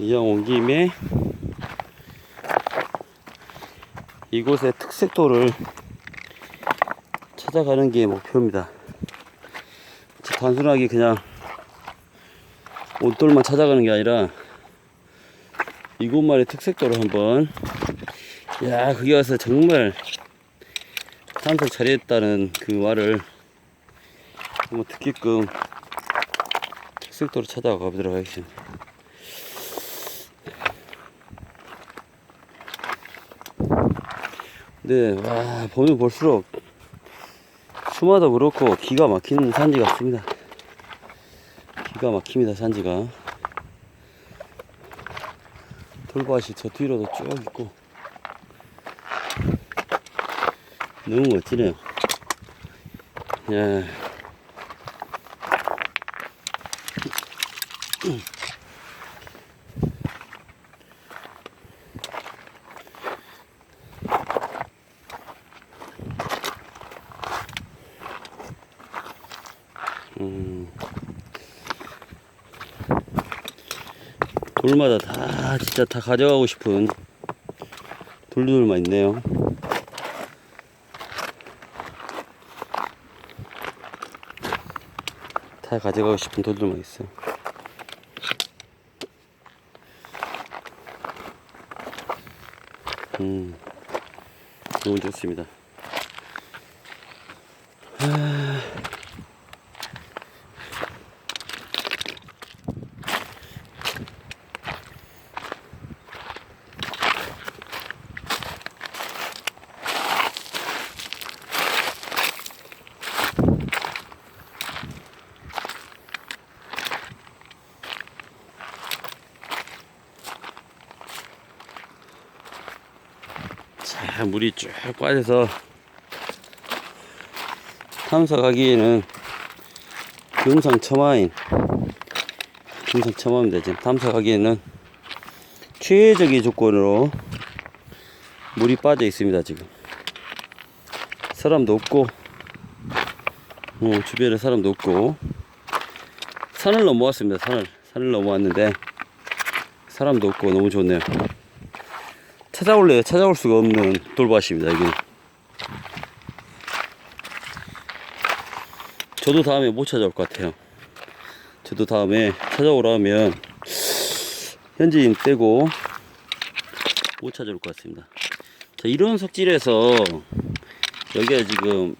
이왕 온 김에 이곳의 특색도를 찾아가는 게 목표입니다. 단순하게 그냥 옷돌만 찾아가는 게 아니라 이곳만의 특색도를 한번 야 거기 와서 정말 탐색 잘했다는 그 말을 한번 듣게끔 특색도로 찾아가 보도록 하겠습니다. 네, 와, 보면 볼수록 수마도 그렇고 기가 막히는 산지 같습니다. 기가 막힙니다, 산지가. 돌밭이 저 뒤로도 쭉 있고 너무 멋지네요. 예. 돌마다 다 진짜 다 가져가고 싶은 돌들만 있네요. 다 가져가고 싶은 돌들만 있어요. 음, 너무 좋습니다. 자, 물이 쭉 빠져서 탐사가기에는 금상첨화인 금상첨화입니다. 지금 탐사가기에는 최적의 조건으로 물이 빠져 있습니다. 지금 사람도 없고 어, 주변에 사람도 없고 산을 넘어왔습니다. 산을 산을 넘어왔는데 사람도 없고 너무 좋네요. 찾아올래요. 찾아올 수가 없는 돌밭입니다. 이게. 저도 다음에 못 찾아올 것 같아요. 저도 다음에 찾아오라 하면 현지인 빼고 못 찾아올 것 같습니다. 자, 이런 석질에서 여기가 지금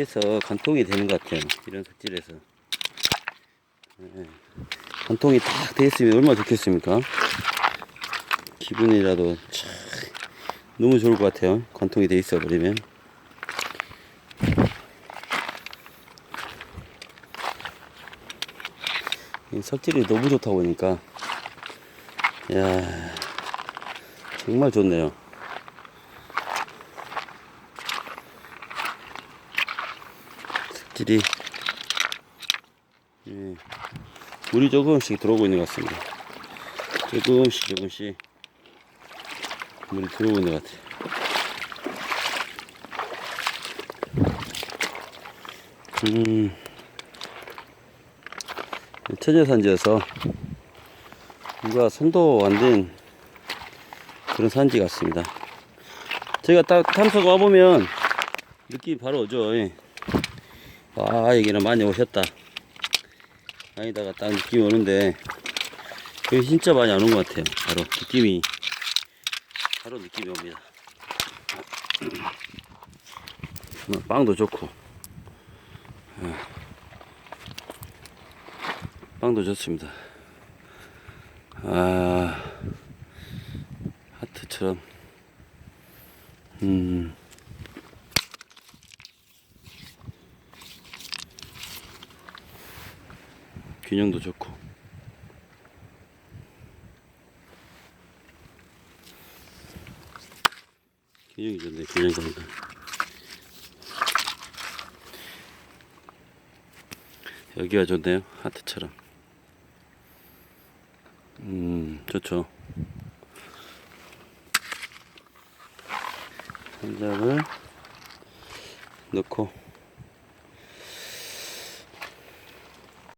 해서 간통이 되는 것 같아요. 이런 석질에서. 네. 간통이 딱돼 있으면 얼마나 좋겠습니까? 기분이라도 참 너무 좋을 것 같아요. 관통이 돼 있어 버리면. 이 석질이 너무 좋다 보니까 야 정말 좋네요. 석질이 예, 물이 조금씩 들어오고 있는 것 같습니다. 조금씩 조금씩 물이 들어오고 있는 것 같아요. 음, 천여산지여서 누가 손도 안 된 그런 산지 같습니다. 제가 딱 탐석 와보면 느낌이 바로 오죠. 예. 아, 여기는 많이 오셨다. 아니다가 딱 느낌이 오는데, 여기 진짜 많이 안 온 것 같아요. 바로 느낌이. 바로 느낌이 옵니다. 뭐, 빵도 좋고, 예. 빵도 좋습니다. 아, 하트처럼, 음, 균형도 좋고, 균형이 좋네, 균형 좋네. 여기가 좋네요, 하트처럼. 음, 좋죠. 한 장을 넣고,